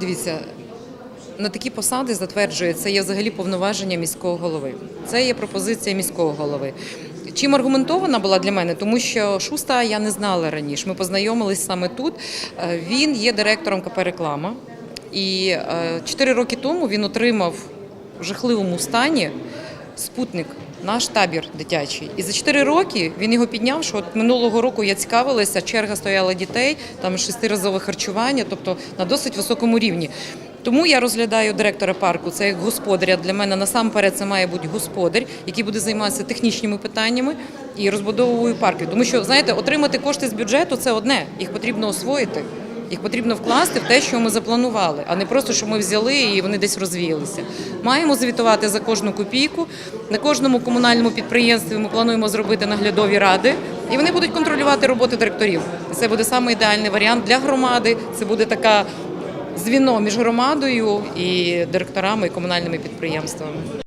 Дивіться, на такі посади затверджує це є взагалі повноваження міського голови. Це є пропозиція міського голови. Чим аргументована була для мене, тому що Шуста я не знала раніше. Ми познайомились саме тут. Е, Він є директором КП Реклама. І е, чотири роки тому він отримав в жахливому стані спутник, наш табір дитячий. І за 4 роки він його підняв. Що от минулого року я цікавилася, черга стояла дітей, там шестиразове харчування, тобто на досить високому рівні. Тому я розглядаю директора парку це як господаря. Для мене насамперед це має бути господар, який буде займатися технічними питаннями і розбудовою парків. Тому що знаєте, отримати кошти з бюджету це одне, їх потрібно освоїти. Їх потрібно вкласти в те, що ми запланували, а не просто, що ми взяли і вони десь розвіялися. Маємо звітувати за кожну копійку. На кожному комунальному підприємстві ми плануємо зробити наглядові ради, і вони будуть контролювати роботу директорів. Це буде саме ідеальний варіант для громади. Це буде така звіно між громадою і директорами і комунальними підприємствами.